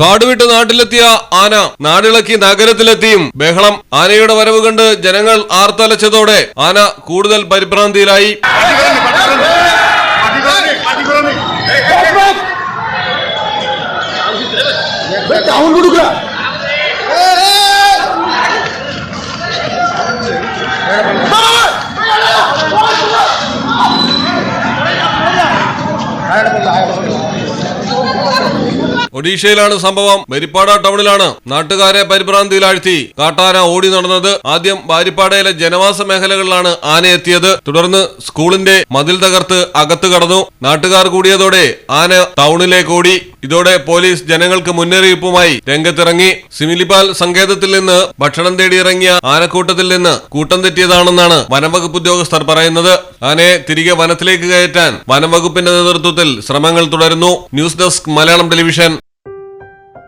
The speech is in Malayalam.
കാടുവിട്ട് നാട്ടിലെത്തിയ ആന നാടിളക്കി നഗരത്തിലെത്തിയും ബഹളം. ആനയുടെ വരവ് കണ്ട് ജനങ്ങൾ ആർത്തലച്ചതോടെ ആന കൂടുതൽ പരിഭ്രാന്തിയിലായി. അയാളുടെ അയാളുടെ ഒഡീഷയിലാണ് സംഭവം. ബരിപ്പാട ടൗണിലാണ് നാട്ടുകാരെ പരിഭ്രാന്തിയിലാഴ്ത്തി. കാട്ടാന ഓടി നടന്നത് ആദ്യം ബാരിപ്പാടയിലെ ജനവാസ മേഖലകളിലാണ് ആന എത്തിയത് തുടർന്ന് സ്കൂളിന്റെ മതിൽ തകർത്ത് അകത്തു കടന്നു. നാട്ടുകാർ കൂടിയതോടെ ആന ടൗണിലേക്ക് ഓടി. ഇതോടെ പോലീസ് ജനങ്ങൾക്ക് മുന്നറിയിപ്പുമായി രംഗത്തിറങ്ങി. സിമിലിപാൽ സങ്കേതത്തിൽ നിന്ന് ഭക്ഷണം തേടിയിറങ്ങിയ ആനക്കൂട്ടത്തിൽ നിന്ന് കൂട്ടം തെറ്റിയതാണെന്നാണ് വനംവകുപ്പ് ഉദ്യോഗസ്ഥർ പറയുന്നത്. ആനയെ തിരികെ വനത്തിലേക്ക് കയറ്റാൻ വനംവകുപ്പിന്റെ നേതൃത്വത്തിൽ ശ്രമങ്ങൾ തുടരുന്നു. News desk Malayalam television.